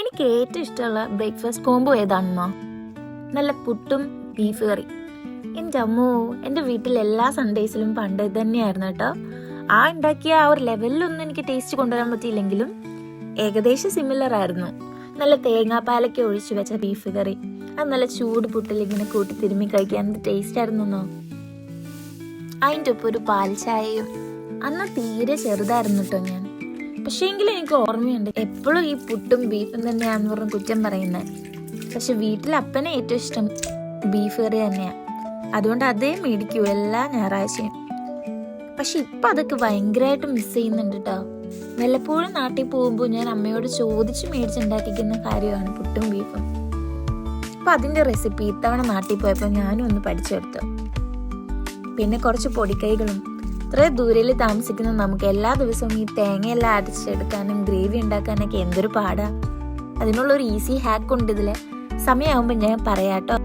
എനിക്ക് ഏറ്റവും ഇഷ്ടമുള്ള ബ്രേക്ക്ഫാസ്റ്റ് കോംബോ ഏതാണെന്നോ? നല്ല പുട്ടും ബീഫ് കറി എന്റെ അമ്മോ എന്റെ വീട്ടിൽ എല്ലാ സൺഡേസിലും പണ്ട് തന്നെയായിരുന്നു കേട്ടോ. ആ ഉണ്ടാക്കിയ ആ ഒരു ലെവലിലൊന്നും എനിക്ക് ടേസ്റ്റ് കൊണ്ടുവരാൻ പറ്റിയില്ലെങ്കിലും ഏകദേശം സിമിലർ ആയിരുന്നു. നല്ല തേങ്ങാപ്പാലൊക്കെ ഒഴിച്ചു വെച്ച ബീഫ് കറി അത് നല്ല ചൂട് പുട്ടിൽ ഇങ്ങനെ കൂട്ടി തിരുമ്മി കഴിക്കാൻ എന്ത് ടേസ്റ്റ് ആയിരുന്നോ അതിന്റെ ഒപ്പം ഒരു പാൽ ചായയും അന്ന് തീരെ ചെറുതായിരുന്നു കേട്ടോ ഞാൻ. പക്ഷേ എങ്കിലും എനിക്ക് ഓർമ്മയുണ്ട് എപ്പോഴും ഈ പുട്ടും ബീഫും തന്നെയാണെന്ന് പറഞ്ഞ് കുറ്റം പറയുന്നത് പക്ഷെ വീട്ടിൽ അപ്പനെ ഏറ്റവും ഇഷ്ടം ബീഫ് കറി തന്നെയാണ് അതുകൊണ്ട് അതേ മേടിക്കൂ എല്ലാ ഞായറാഴ്ചയും. പക്ഷെ ഇപ്പം അതൊക്കെ ഭയങ്കരമായിട്ട് മിസ് ചെയ്യുന്നുണ്ട് കേട്ടോ വല്ലപ്പോഴും നാട്ടിൽ പോകുമ്പോൾ ഞാൻ അമ്മയോട് ചോദിച്ച് മേടിച്ചുണ്ടാക്കിക്കുന്ന കാര്യമാണ് പുട്ടും ബീഫും. അപ്പം അതിന്റെ റെസിപ്പി ഇത്തവണ നാട്ടിൽ പോയപ്പോൾ ഞാനും ഒന്ന് പഠിച്ചെടുത്തു പിന്നെ കുറച്ച് പൊടിക്കൈകളും ഇത്ര ദൂരയിൽ താമസിക്കുന്ന നമുക്ക് എല്ലാ ദിവസവും ഈ തേങ്ങയെല്ലാം അരച്ചെടുക്കാനും ഗ്രേവി ഉണ്ടാക്കാനൊക്കെ എന്തൊരു പാടാ. അതിനുള്ള ഒരു ഈസി ഹാക്ക് ഉണ്ട് ഇതിൽ സമയമാകുമ്പോൾ ഞാൻ പറയാട്ടോ.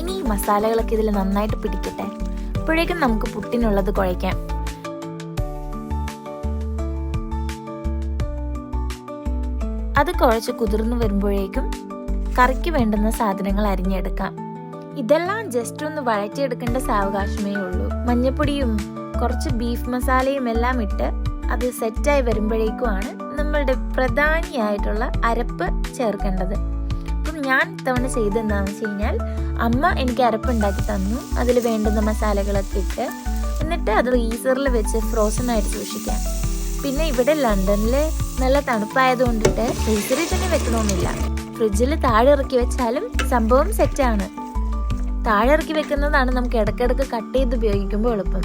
ഇനി മസാലകളൊക്കെ ഇതിൽ നന്നായിട്ട് പിടിക്കട്ടെ. അപ്പോഴേക്കും നമുക്ക് പുട്ടിനുള്ളത് കുഴയ്ക്കാം. അത് കുഴച്ച് കുതിർന്നു വരുമ്പോഴേക്കും കറിക്ക് വേണ്ടുന്ന സാധനങ്ങൾ അരിഞ്ഞെടുക്കാം. ഇതെല്ലാം ജസ്റ്റ് ഒന്ന് വഴറ്റിയെടുക്കേണ്ട സാവകാശമേ ഉള്ളൂ. മഞ്ഞപ്പൊടിയും കുറച്ച് ബീഫ് മസാലയും എല്ലാം ഇട്ട് അത് സെറ്റായി വരുമ്പോഴേക്കുമാണ് നമ്മളുടെ പ്രധാനിയായിട്ടുള്ള അരപ്പ് ചേർക്കേണ്ടത്. അപ്പം ഞാൻ ഇത്തവണ ചെയ്തെന്താണെന്ന് വെച്ച് കഴിഞ്ഞാൽ അമ്മ എനിക്ക് അരപ്പ് ഉണ്ടാക്കി തന്നു. അതിൽ വേണ്ടുന്ന മസാലകളൊക്കെ ഇട്ട്. എന്നിട്ട് അത് ഫ്രീസറിൽ വെച്ച് ഫ്രോസൺ ആയിട്ട് സൂക്ഷിക്കാം. പിന്നെ ഇവിടെ ലണ്ടനിൽ നല്ല തണുപ്പായത് കൊണ്ടിട്ട് ഫ്രീസറിൽ തന്നെ വെക്കണമെന്നില്ല ഫ്രിഡ്ജിൽ താഴെ ഇറക്കി വെച്ചാലും സംഭവം സെറ്റാണ് താഴെ ഇറക്കി വെക്കുന്നതാണ് നമുക്ക് ഇടയ്ക്കിടയ്ക്ക് കട്ട് ചെയ്ത് ഉപയോഗിക്കുമ്പോൾ എളുപ്പം.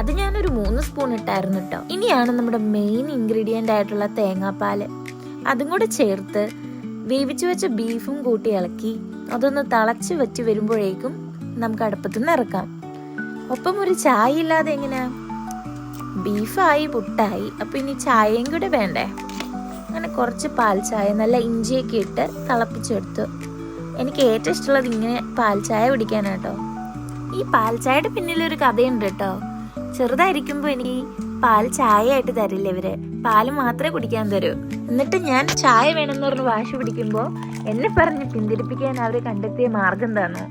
അത് ഞാനൊരു മൂന്ന് സ്പൂൺ ഇട്ടായിരുന്നു കേട്ടോ ഇനിയാണ് നമ്മുടെ മെയിൻ ഇൻഗ്രീഡിയന്റ് ആയിട്ടുള്ള തേങ്ങാപ്പാൽ. അതും കൂടെ ചേർത്ത് വേവിച്ചു വെച്ച ബീഫും കൂട്ടി ഇളക്കി അതൊന്ന് തിളച്ച് വെച്ച് വരുമ്പോഴേക്കും നമുക്ക് അടുപ്പത്തുനിന്ന് ഇറക്കാം. ഒപ്പം ഒരു ചായ ഇല്ലാതെ എങ്ങനെയാ? ബീഫായി പുട്ടായി. അപ്പം ഇനി ചായയും കൂടെ വേണ്ടേ? അങ്ങനെ കുറച്ച് പാൽ ചായ നല്ല ഇഞ്ചിയൊക്കെ ഇട്ട് തിളപ്പിച്ചെടുത്തു. എനിക്ക് ഏറ്റവും ഇഷ്ടമുള്ളത് ഇങ്ങനെ പാൽ ചായ കുടിക്കാനാട്ടോ. ഈ പാൽ ചായയുടെ പിന്നിലൊരു കഥയുണ്ട് കേട്ടോ. ചെറുതായിരിക്കുമ്പോൾ എനിക്ക് പാൽ ചായ ആയിട്ട് തരില്ല ഇവർ. പാൽ മാത്രമേ കുടിക്കാൻ തരൂ. എന്നിട്ട് ഞാൻ ചായ വേണമെന്ന് പറഞ്ഞ് വാശി പിടിക്കുമ്പോൾ എന്നെ പറഞ്ഞ് പിന്തിരിപ്പിക്കാൻ അവർ കണ്ടെത്തിയ മാർഗം തന്നു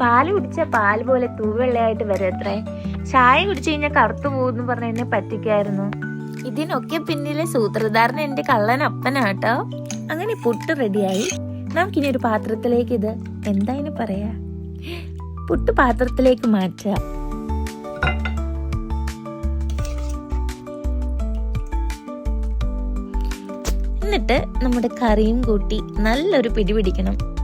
പാൽ കുടിച്ച പാൽ പോലെ തൂവെള്ളയായിട്ട് വരത്രേ ചായ കുടിച്ചു കഴിഞ്ഞാൽ കറുത്തു പോകുന്നു പറഞ്ഞ് എന്നെ പറ്റിക്കായിരുന്നു. ഇതിനൊക്കെ പിന്നിലെ സൂത്രധാരൻ എന്റെ കള്ളൻ അപ്പനാട്ടോ. അങ്ങനെ പുട്ട് റെഡിയായി. നമുക്കിനി ഒരു പാത്രത്തിലേക്ക് ഇത് എന്താ ഇനി പറയാ? പുട്ട് പാത്രത്തിലേക്ക് മാറ്റുക എന്നിട്ട് നമ്മുടെ കറിയും കൂട്ടി നല്ലൊരു പിടി പിടിക്കണം.